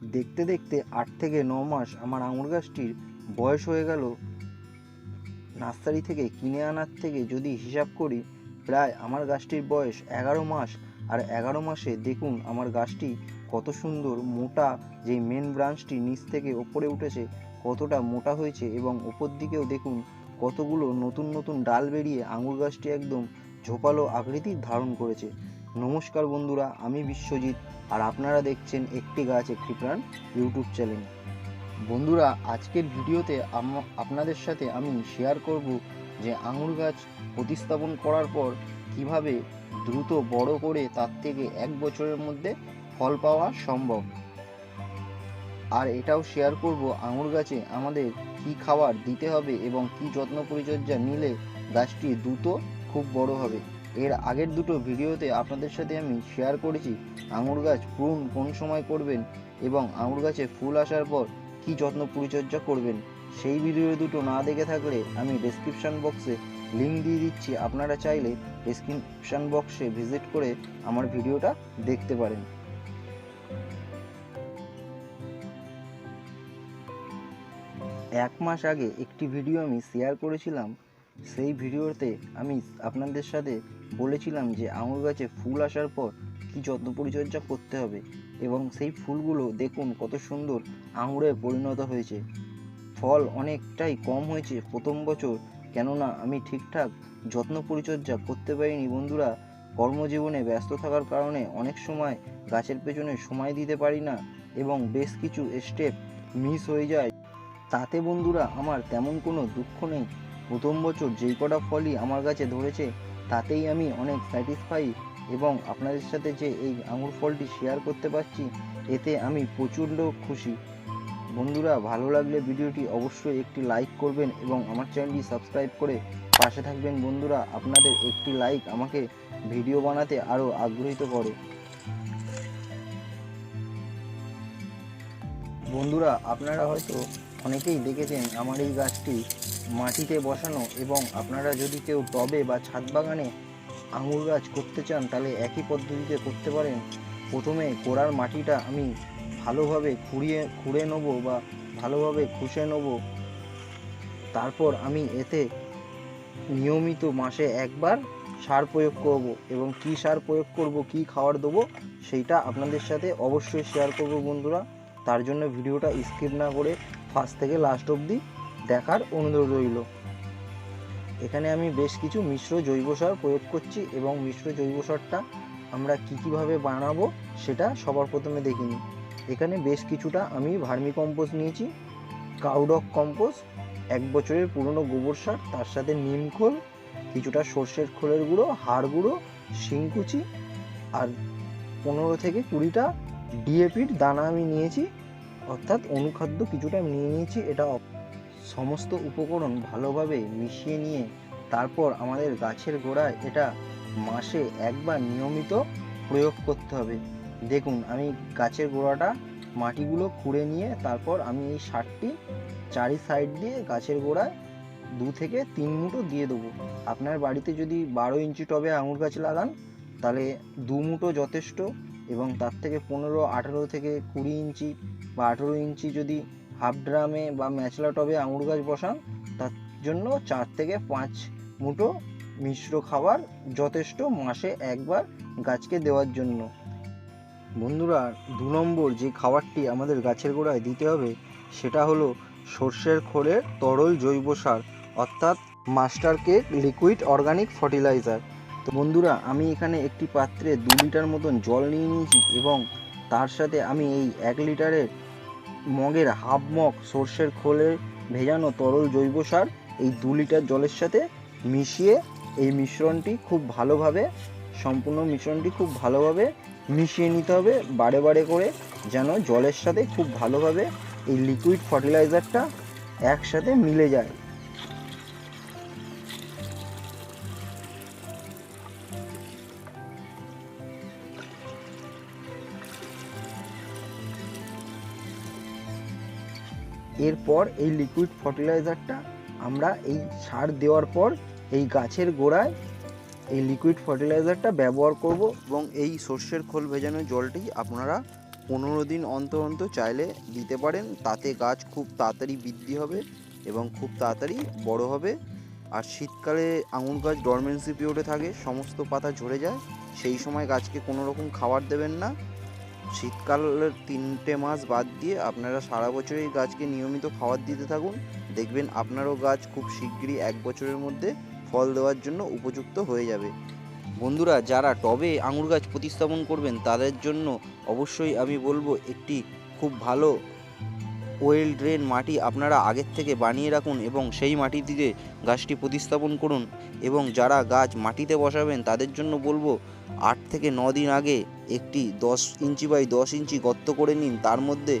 দেখতে দেখতে আট থেকে ন মাস আমার আঙুর গাছটির বয়স হয়ে গেল। নার্সারি থেকে কিনে আনার থেকে যদি হিসাব করি, প্রায় আমার গাছটির বয়স এগারো মাস। আর এগারো মাসে দেখুন আমার গাছটি কত সুন্দর মোটা যে মেন ব্রাঞ্চটি নিচ থেকে ওপরে উঠেছে, কতটা মোটা হয়েছে এবং ওপর দিকেও দেখুন কতগুলো নতুন নতুন ডাল বেরিয়ে আঙুর গাছটি একদম ঝোপালো আকৃতি ধারণ করেছে। নমস্কার বন্ধুরা, আমি বিশ্বজিৎ আর আপনারা দেখছেন একটি গাছ, একটি প্রাণ ইউটিউব চ্যানেল। বন্ধুরা, আজকের ভিডিওতে আপনাদের সাথে আমি শেয়ার করব যে আঙুর গাছ প্রতিস্থাপন করার পর কীভাবে দ্রুত বড় করে তার থেকে এক বছরের মধ্যে ফল পাওয়া সম্ভব। আর এটাও শেয়ার করব আঙুর গাছে আমাদের কি খাবার দিতে হবে এবং কি যত্ন পরিচর্যা নিলে গাছটি দ্রুত খুব বড় হবে। এর আগের দুটো ভিডিওতে আপনাদের সাথে আমি শেয়ার করেছি আঙুর গাছ প্রুন কোন সময় করবেন এবং আঙুর গাছে ফুল আসার পর কি যত্ন পরিচর্যা করবেন, সেই ভিডিও দুটো না দেখে থাকলে আমি ডেসক্রিপশন বক্সে লিঙ্ক দিয়ে দিচ্ছি, আপনারা চাইলে ডেসক্রিপশন বক্সে ভিজিট করে আমার ভিডিওটা দেখতে পারেন। এক মাস আগে একটি ভিডিও আমি শেয়ার করেছিলাম সেই ভিডিওতে আমি আপনাদের সাথে বলেছিলাম যে আঙুর গাছে ফুল আসার পর কি যত্ন পরিচর্যা করতে হবে এবং সেই ফুলগুলো দেখুন কত সুন্দর আঙুরে পরিণত হয়েছে। ফল অনেকটাই কম হয়েছে প্রথম বছর, কেননা আমি ঠিকঠাক যত্ন পরিচর্যা করতে পারিনি বন্ধুরা। কর্মজীবনে ব্যস্ত থাকার কারণে অনেক সময় গাছের পেছনে সময় দিতে পারি না এবং বেশ কিছু স্টেপ মিস হয়ে যায়। তাতে বন্ধুরা আমার তেমন কোনো দুঃখ নেই। প্রথম বছর যেই কটা ফলই আমার কাছে ধরেছে, তাতেই আমি অনেক স্যাটিসফাই এবং আপনাদের সাথে যে এই আঙুর ফলটি শেয়ার করতে পারছি, এতে আমি প্রচণ্ড খুশি। বন্ধুরা, ভালো লাগলে ভিডিওটি অবশ্যই একটি লাইক করবেন এবং আমার চ্যানেলটি সাবস্ক্রাইব করে পাশে থাকবেন। বন্ধুরা, আপনাদের একটি লাইক আমাকে ভিডিও বানাতে আরও আগ্রহিত করে। বন্ধুরা, আপনারা হয়তো অনেকেই দেখেছেন আমার এই গাছটি মাটিতে বসানো এবং আপনারা যদি কেউ টবে বা ছাদ বাগানে আঙুর গাছ করতে চান, তাহলে একই পদ্ধতিতে করতে পারেন। প্রথমে গোড়ার মাটিটা আমি ভালোভাবে খুঁড়িয়ে, খুঁড়ে নেব বা ভালোভাবে খুশে নেব। তারপর আমি এতে নিয়মিত মাসে একবার সার প্রয়োগ করব এবং কি সার প্রয়োগ করব, কি খাবার দেবো, সেইটা আপনাদের সাথে অবশ্যই শেয়ার করব বন্ধুরা। তার জন্য ভিডিওটা স্কিপ না করে ফার্স্ট থেকে লাস্ট অবধি দেখার অনুরোধ রইল। এখানে আমি বেশ কিছু মিশ্র জৈব সার প্রয়োগ করছি এবং মিশ্র জৈব সারটা আমরা কী কীভাবে বানাবো সেটা সবার প্রথমে দেখিনি। এখানে বেশ কিছুটা আমি ভার্মি কম্পোস্ট নিয়েছি, কাউডক কম্পোস্ট, এক বছরের পুরনো গোবর সার, তার সাথে নিম খোল, কিছুটা সর্ষের খোলের গুঁড়ো, হাড় গুঁড়ো, শিংকুচি আর পনেরো থেকে কুড়িটা ডিএপির দানা আমি নিয়েছি। অর্থাৎ অনুখাদ্য কিছুটা আমি নিয়ে নিয়েছি। এটা সমস্ত উপকরণ ভালোভাবে মিশিয়ে নিয়ে তারপর আমাদের গাছের গোড়ায় এটা মাসে একবার নিয়মিত প্রয়োগ করতে হবে। দেখুন, আমি গাছের গোড়াটা, মাটিগুলো খুঁড়ে নিয়ে তারপর আমি এই সারটি চারি সাইড দিয়ে গাছের গোড়ায় দু থেকে তিন মুঠো দিয়ে দেবো। আপনার বাড়িতে যদি বারো ইঞ্চি টবে আঙুর গাছ লাগান, তাহলে দু মুঠো যথেষ্ট। এবং তার থেকে পনেরো, আঠেরো থেকে কুড়ি ইঞ্চি বা আঠেরো ইঞ্চি যদি হাফ ড্রামে বা ম্যাচলা টবে আঙুর গাছ বসান, তার জন্য চার থেকে পাঁচ মুঠো মিশ্র খাবার যথেষ্ট মাসে একবার গাছকে দেওয়ার জন্য। বন্ধুরা, দু নম্বর যে খাবারটি আমাদের গাছের গোড়ায় দিতে হবে, সেটা হলো সর্ষের খোলের তরল জৈব সার, অর্থাৎ master cake liquid organic fertilizer. তো বন্ধুরা, আমি এখানে একটি পাত্রে দু লিটার মতন জল নিয়ে নিয়েছি এবং তার সাথে আমি এই এক লিটারের মগের হাফ মগ সর্ষের খোলের ভেজানো তরল জৈব সার এই দু লিটার জলের সাথে মিশিয়ে এই মিশ্রণটি খুব ভালোভাবে, সম্পূর্ণ মিশ্রণটি খুব ভালোভাবে মিশিয়ে নিতে হবে বারে বারে করে যেন জলের সাথে খুব ভালোভাবে এই লিকুইড ফার্টিলাইজারটা একসাথে মিলে যায়। এরপর এই লিকুইড ফার্টিলাইজারটা আমরা এই সার দেওয়ার পর এই গাছের গোড়ায় এই লিকুইড ফার্টিলাইজারটা ব্যবহার করব এবং এই সর্ষের খোল ভেজানো জলটি আপনারা পনেরো দিন অন্তর অন্তর চাইলে দিতে পারেন। তাতে গাছ খুব তাড়াতাড়ি বৃদ্ধি হবে এবং খুব তাড়াতাড়ি বড় হবে। আর শীতকালে আঙুর গাছ ডরমেন্সি পিরিয়ডে থাকে, সমস্ত পাতা ঝরে যায়। সেই সময় গাছকে কোনো রকম খাবার দেবেন না। শীতকালের তিনটে মাস বাদ দিয়ে আপনারা সারা বছরই গাছকে নিয়মিত খাবার দিতে থাকুন। দেখবেন আপনারও গাছ খুব শীঘ্রই এক বছরের মধ্যে ফল দেওয়ার জন্য উপযুক্ত হয়ে যাবে। বন্ধুরা, যারা টবে আঙুর গাছ প্রতিস্থাপন করবেন, তাদের জন্য অবশ্যই আমি বলব একটি খুব ভালো ওয়েল ড্রেন মাটি আপনারা আগের থেকে বানিয়ে রাখুন এবং সেই মাটি দিয়ে গাছটি প্রতিস্থাপন করুন এবং যারা গাছ মাটিতে বসাবেন তাদের জন্য বলব আট থেকে ন দিন আগে একটি দশ ইঞ্চি বাই দশ ইঞ্চি গর্ত করে নিন। তার মধ্যে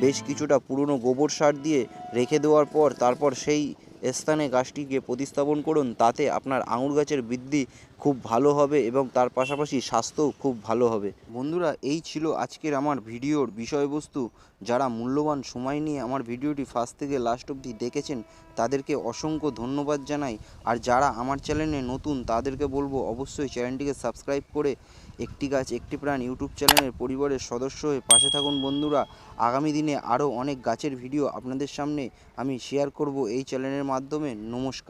বেশ কিছুটা পুরনো গোবর সার দিয়ে রেখে দেওয়ার পর তারপর সেই স্থানে গাছটিকে প্রতিস্থাপন করুন। তাতে আপনার আঙুর গাছের বৃদ্ধি খুব ভালো হবে এবং তার পাশাপাশি স্বাস্থ্যও খুব ভালো হবে। বন্ধুরা, এই ছিল আজকের আমার ভিডিওর বিষয়বস্তু। যারা মূল্যবান সময় নিয়ে আমার ভিডিওটি ফার্স্ট থেকে লাস্ট অবধি দেখেছেন, তাদেরকে অসংখ্য ধন্যবাদ জানাই। আর যারা আমার চ্যানেলে নতুন, তাদেরকে বলব অবশ্যই চ্যানেলটিকে সাবস্ক্রাইব করে একটি গাছ, একটি প্রাণ ইউটিউব চ্যানেলের পরিবারের সদস্য হয়ে পাশে থাকুন বন্ধুরা। আগামী দিনে আরও অনেক গাছের ভিডিও আপনাদের সামনে আমি শেয়ার করব এই চ্যানেলের মাধ্যমে। নমস্কার।